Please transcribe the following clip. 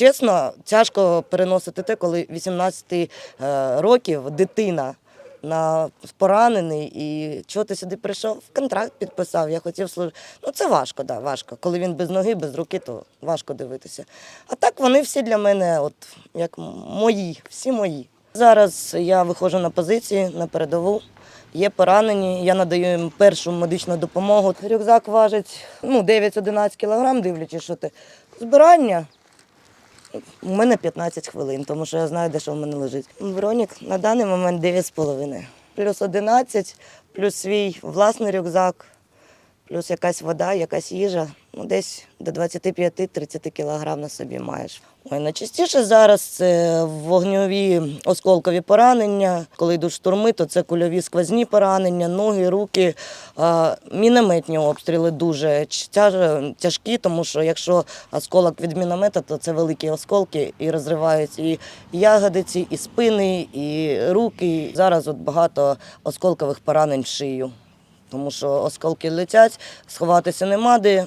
чесно, тяжко переносити те, коли 18 е, років дитина на поранений і чого ти сюди прийшов? Контракт підписав, я хотів служити. Ну це важко, да, важко. Коли він без ноги, без руки, то важко дивитися. А так вони всі для мене, от як мої, всі мої. Зараз я виходжу на позиції на передову. Є поранені, я надаю їм першу медичну допомогу. Рюкзак важить ну, 9-11 кілограм, дивлячись, що ти. Збирання у мене 15 хвилин, тому що я знаю, де що в мене лежить. Бронік на даний момент 9,5. Плюс 11, плюс свій власний рюкзак, плюс якась вода, якась їжа. Ну, десь до 25-30 кілограм на собі маєш. Ой, найчастіше зараз це вогньові осколкові поранення. Коли йдуть штурми, то це кульові сквозні поранення, ноги, руки. Мінометні обстріли дуже тяжкі, тому що якщо осколок від міномета, то це великі осколки і розривають і ягодиці, і спини, і руки. Зараз от багато осколкових поранень в шию. Тому що осколки летять, сховатися нема де,